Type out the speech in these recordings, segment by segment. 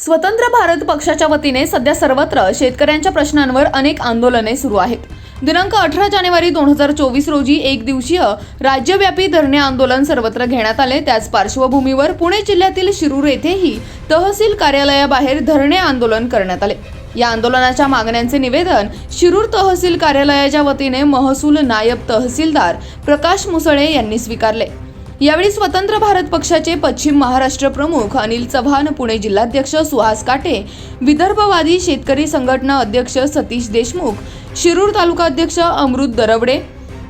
स्वतंत्र भारत पक्षाच्या वतीने सध्या सर्वत्र शेतकऱ्यांच्या प्रश्नांवर अनेक आंदोलने सुरू आहेत. दिनांक अठरा जानेवारी दोन हजार चोवीस रोजी एक दिवसीय राज्यव्यापी धरणे आंदोलन सर्वत्र घेण्यात आले. त्याच पार्श्वभूमीवर पुणे जिल्ह्यातील शिरूर येथेही तहसील कार्यालयाबाहेर धरणे आंदोलन करण्यात आले. या आंदोलनाच्या मागण्यांचे निवेदन शिरूर तहसील कार्यालयाच्या वतीने महसूल नायब तहसीलदार प्रकाश मुसळे यांनी स्वीकारले. यावेळी स्वतंत्र भारत पक्षाचे पश्चिम महाराष्ट्र प्रमुख अनिल चव्हाण पुणे जिल्हाध्यक्ष सुहास काटे विदर्भवादी शेतकरी संघटना अध्यक्ष सतीश देशमुख शिरूर तालुका अध्यक्ष अमृत दरवडे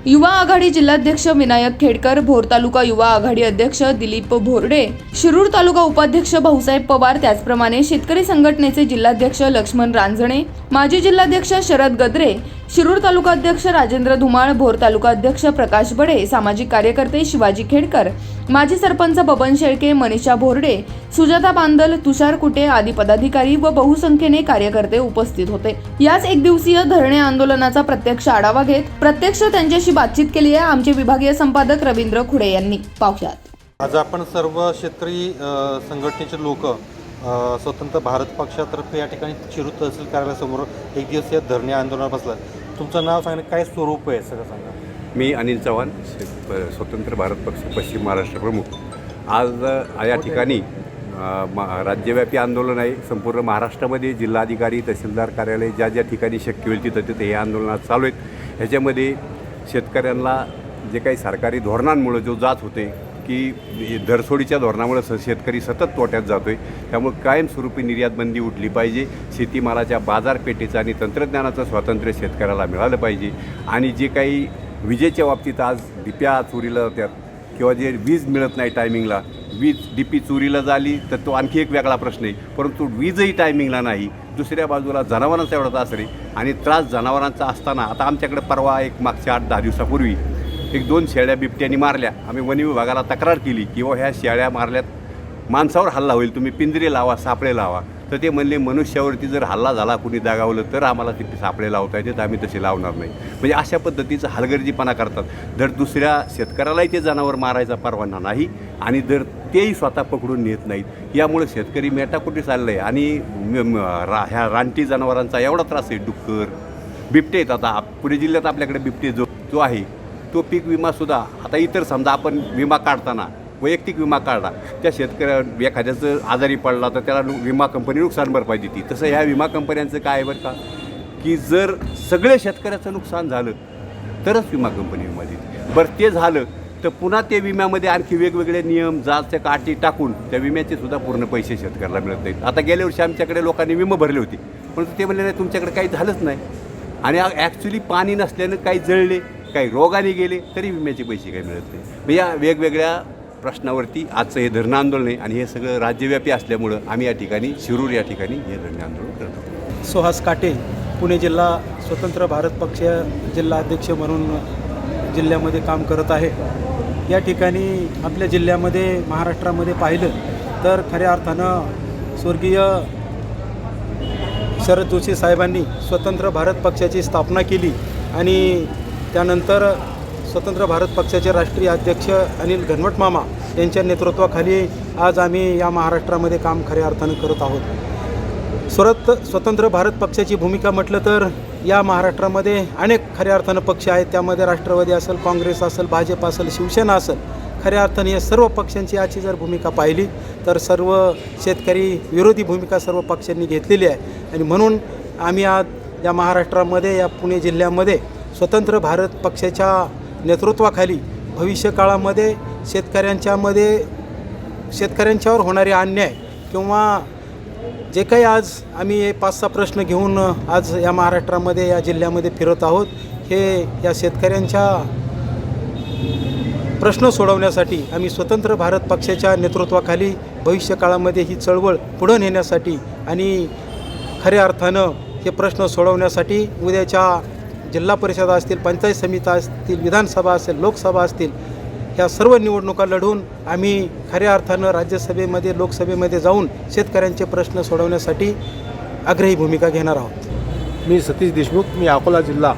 युवा आघाडी जिल्हाध्यक्ष विनायक खेडकर भोर तालुका युवा आघाडी अध्यक्ष दिलीप भोरडे शिरूर तालुका उपाध्यक्ष भाऊसाहेब पवार त्याचप्रमाणे शेतकरी संघटनेचे जिल्हाध्यक्ष लक्ष्मण रांजणे माजी जिल्हाध्यक्ष शरद गद्रे शिरूर तालुका अध्यक्ष राजेंद्र धुमाळ भोर तालुका अध्यक्ष प्रकाश बडे सामाजिक कार्यकर्ते शिवाजी खेडकर माजी सरपंच बबन शेळके मनीषा भोरडे सुजाता बांदल तुषार कुटे आदी पदाधिकारी व बहुसंख्येने कार्यकर्ते उपस्थित होते. याच एक दिवसीय धरणे आंदोलनाचा प्रत्यक्ष आढावा घेत प्रत्यक्ष त्यांच्याशी बातचीत केली आहे आमचे विभागीय संपादक रवींद्र खुडे यांनी. पाहुयात आज आपण सर्व शेतकरी संघटनेचे लोक स्वतंत्र भारत पक्षातर्फे या ठिकाणी शिरूर तहसील कार्यालयासमोर एक दिवसीय धरणे आंदोलनात बसलं तुमचं नाव सांगा काय स्वरूप आहे सगळं सांगा. मी अनिल चव्हाण प- स्वतंत्र भारत पक्ष पश्चिम महाराष्ट्र प्रमुख. आज अ, या ठिकाणी अ, मा- राज्यव्यापी आंदोलन आहे. संपूर्ण महाराष्ट्रामध्ये जिल्हाधिकारी तहसीलदार कार्यालय ज्या ज्या ठिकाणी शक्य होईल तिथं तिथे हे आंदोलनात चालू आहेत. ह्याच्यामध्ये शेतकऱ्यांना जे काही सरकारी धोरणांमुळे जो जात होते की दरसोडीच्या धोरणामुळे स शेतकरी सतत तोट्यात जातो आहे त्यामुळे कायमस्वरूपी निर्यात बंदी उठली पाहिजे. शेतीमालाच्या बाजारपेठेचं आणि तंत्रज्ञानाचं स्वातंत्र्य शेतकऱ्याला मिळालं पाहिजे. आणि जे काही विजेच्या बाबतीत आज डिप्या चोरीला जातात किंवा जे वीज मिळत नाही टायमिंगला वीज डिपी चोरीला झाली तर तो आणखी एक वेगळा प्रश्न आहे. परंतु वीजही टायमिंगला नाही. दुसऱ्या बाजूला जनावरांचा एवढा त्रास आहे आणि त्रास जनावरांचा असताना आता आमच्याकडे परवा एक मागच्या आठ दहा दिवसापूर्वी एक दोन शेळ्या बिबट्यानी मारल्या. आम्ही वन विभागाला तक्रार केली किंवा ह्या शेळ्या मारल्यात. माणसावर हल्ला होईल. तुम्ही पिंजरे लावा सापळे लावा. तर ते म्हणले मनुष्यावरती जर हल्ला झाला कुणी दागावलं तर आम्हाला ते सापळे लावता येते तर आम्ही तसे लावणार नाही. म्हणजे अशा पद्धतीचा हलगर्जीपणा करतात. जर दुसऱ्या शेतकऱ्यालाही ते जनावर मारायचा परवाना नाही आणि जर तेही स्वतः पकडून नेत नाहीत यामुळे शेतकरी मेटाकुटी चाललं आहे आणि म- रा ह्या रानटी जनावरांचा एवढा त्रास आहे डुक्कर बिबटे आहेत आता पुणे जिल्ह्यात आपल्याकडे बिबटे जो जो आहे तो पीक विमासुद्धा आता इतर समजा आपण विमा काढताना वैयक्तिक विमा काढला त्या शेतकऱ्या एखाद्याचं आजारी पडला तर त्याला विमा कंपनी नुकसान भरपाई देते. तसं ह्या विमा कंपन्यांचं काय आहे बरं का की जर सगळे शेतकऱ्याचं नुकसान झालं तरच विमा कंपनी विमा देते. बरं ते झालं तर पुन्हा ते विम्यामध्ये आणखी वेगवेगळे नियम जातच्या काठी टाकून त्या विम्याचे सुद्धा पूर्ण पैसे शेतकऱ्याला मिळत नाहीत. आता गेल्या वर्षी आमच्याकडे लोकांनी विमा भरले होते परंतु ते म्हणले नाही तुमच्याकडे काही झालंच नाही. आणि ॲक्च्युली पाणी नसल्यानं काही जळले काही रोगाने गेले तरी विम्याचे पैसे काही मिळत नाही. मग या वेगवेगळ्या प्रश्नावरती आजचं हे धरणं आंदोलन आहे आणि हे सगळं राज्यव्यापी असल्यामुळं आम्ही या ठिकाणी शिरूर या ठिकाणी हे धरणं आंदोलन करत आहोत. सुहास काटे पुणे जिल्हा स्वतंत्र भारत पक्ष जिल्हा अध्यक्ष म्हणून जिल्ह्यामध्ये काम करत आहे. या ठिकाणी आपल्या जिल्ह्यामध्ये महाराष्ट्रामध्ये पाहिलं तर खऱ्या अर्थानं स्वर्गीय शरद जोशी साहेबांनी स्वतंत्र भारत पक्षाची स्थापना केली आणि त्यानंतर स्वतंत्र भारत पक्षाचे राष्ट्रीय अध्यक्ष अनिल घनवट मामा यांच्या नेतृत्वाखाली आज आम्ही या महाराष्ट्रामध्ये काम खऱ्या अर्थानं करत आहोत. स्वरत स्वतंत्र भारत पक्षाची भूमिका म्हटलं तर या महाराष्ट्रामध्ये अनेक खऱ्या अर्थानं पक्ष आहेत. त्यामध्ये राष्ट्रवादी असेल काँग्रेस असेल भाजप असेल शिवसेना असेल खऱ्या अर्थाने या सर्व पक्षांची याची जर भूमिका पाहिली तर सर्व शेतकरी विरोधी भूमिका सर्व पक्षांनी घेतलेली आहे. आणि म्हणून आम्ही आज या महाराष्ट्रामध्ये या पुणे जिल्ह्यामध्ये स्वतंत्र भारत पक्षाच्या नेतृत्वाखाली भविष्यकाळामध्ये शेतकऱ्यांच्यामध्ये शेतकऱ्यांच्यावर होणारे अन्याय किंवा जे काही आज आम्ही हे पाच सहा प्रश्न घेऊन आज या महाराष्ट्रामध्ये या जिल्ह्यामध्ये फिरत आहोत हे या शेतकऱ्यांच्या प्रश्न सोडवण्यासाठी आम्ही स्वतंत्र भारत पक्षाच्या नेतृत्वाखाली भविष्यकाळामध्ये ही चळवळ पुढं नेण्यासाठी आणि खऱ्या अर्थानं हे प्रश्न सोडवण्यासाठी उद्याच्या जिल्हा परिषदा असतील पंचायत समित्या असतील विधानसभा असेल लोकसभा असतील ह्या सर्व निवडणुका लढवून आम्ही खऱ्या अर्थानं राज्यसभेमध्ये लोकसभेमध्ये जाऊन शेतकऱ्यांचे प्रश्न सोडवण्यासाठी आग्रही भूमिका घेणार आहोत. मी सतीश देशमुख मी अकोला जिल्हा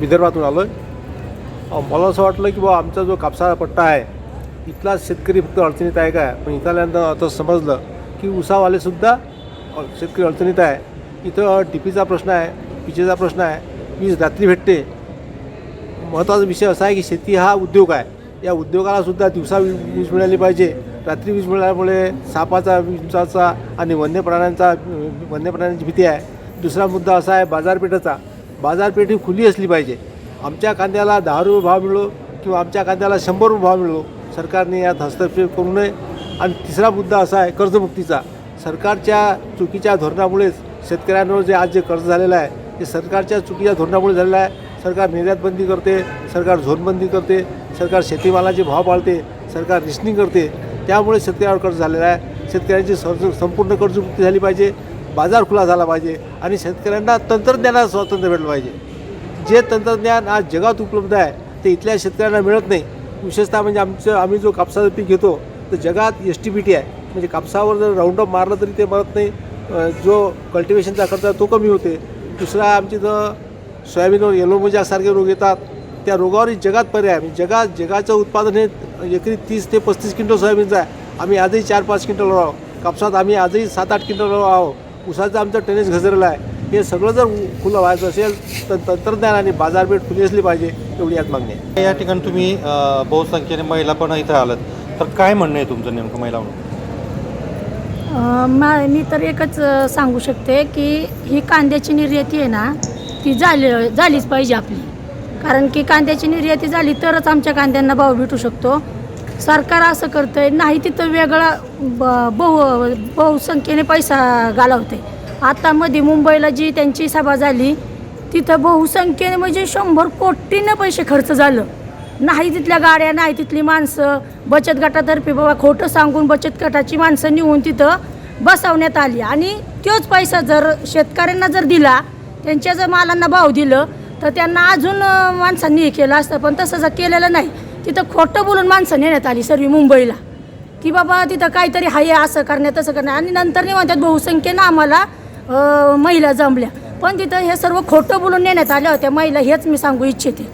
विदर्भातून आलो आहे मला असं वाटलं की बा आमचा जो कापसा पट्टा आहे इथला शेतकरी फक्त अडचणीत आहे काय पण इथं आता समजलं की उसावालेसुद्धा शेतकरी अडचणीत आहे. इथं टीपीचा प्रश्न आहे पिचेचा प्रश्न आहे वीज रात्री भेटते. महत्त्वाचा विषय असा आहे की शेती हा उद्योग आहे. या उद्योगालासुद्धा दिवसा वीज मिळाली पाहिजे. रात्री वीज मिळाल्यामुळे सापाचा विंचाचा आणि वन्य प्राण्यांचा वन्य प्राण्यांची भीती आहे. दुसरा मुद्दा असा आहे बाजारपेठेचा. बाजारपेठ ही खुली असली पाहिजे. आमच्या कांद्याला दहा रुपये भाव मिळो किंवा आमच्या कांद्याला शंभर रुपये भाव मिळो. सरकारने यात हस्तक्षेप करू नये. आणि तिसरा मुद्दा असा आहे कर्जमुक्तीचा. सरकारच्या चुकीच्या धोरणामुळेच शेतकऱ्यांवर जे आज जे कर्ज झालेलं आहे ते सरकारच्या चुकीच्या धोरणामुळे झालेलं आहे. सरकार निर्यातबंदी करते सरकार झोनबंदी करते सरकार शेतीमालाचे भाव पाळते सरकार रिशनिंग करते. त्यामुळे शेतकऱ्यावर कर्ज झालेलं आहे. शेतकऱ्यांची सं संपूर्ण कर्जमुक्ती झाली पाहिजे बाजार खुला झाला पाहिजे आणि शेतकऱ्यांना तंत्रज्ञानाचं स्वातंत्र्य भेटलं पाहिजे. जे तंत्रज्ञान आज जगात उपलब्ध आहे ते इथल्या शेतकऱ्यांना मिळत नाही. विशेषतः म्हणजे आमचं आम्ही जो कापसाचं पीक घेतो तर जगात एस टी बी टी आहे. म्हणजे कापसावर जर राऊंडअप मारलं तरी ते मरत नाही. जो कल्टिवेशनचा खर्च आहे तो कमी होते. दुसरा आमची इथं सोयाबीनवर येलो मोजासारखे रोग येतात त्या रोगावरही जगात पर्याय आहे. म्हणजे जगात जगाचं उत्पादन हे एकरी तीस ते पस्तीस क्विंटल सोयाबीनचं आहे. आम्ही आजही चार पाच क्विंटल आहोत. कापसात आम्ही आजही सात आठ क्विंटल आहोत. उसाचं आमचं टेनिस घसरलं आहे. हे सगळं जर खुलं व्हायचं असेल तर तंत्रज्ञान आणि बाजारपेठ खुली असली पाहिजे एवढी यात मागणी आहे. या ठिकाणी तुम्ही बहुसंख्येने महिला पण इथं आलात तर काय म्हणणं आहे तुमचं नेमकं महिला म्हणून? मा मी तर एकच सांगू शकते की ही कांद्याची निर्याती आहे ना ती झाली झालीच पाहिजे आपली. कारण की कांद्याची निर्याती झाली तरच आमच्या कांद्यांना भाव भेटू शकतो. सरकार असं करतंय नाही तिथं वेगळा ब बहु बहुसंख्येने पैसा घालवते. आता मध्ये मुंबईला जी त्यांची सभा झाली तिथं बहुसंख्येने म्हणजे शंभर कोटीनं पैसे खर्च झालं. नाही तिथल्या गाड्या नाही तिथली माणसं. बचत गटातर्फे बाबा खोटं सांगून बचत गटाची माणसं नेऊन तिथं बसवण्यात आली. आणि तोच पैसा जर शेतकऱ्यांना जर दिला त्यांच्या जर मालांना भाव दिलं तर त्यांना अजून माणसांनी हे केलं असतं. पण तसं जर केलेलं नाही तिथं खोटं बोलून माणसं नेण्यात आली सर्व मुंबईला. की बाबा तिथं काहीतरी आहे असं करण्यात तसं करण्यात. आणि नंतर निवांत्यात म्हणतात बहुसंख्येनं आम्हाला महिला जमल्या. पण तिथं हे सर्व खोटं बोलून नेण्यात आल्या होत्या. महिला हेच मी सांगू इच्छिते.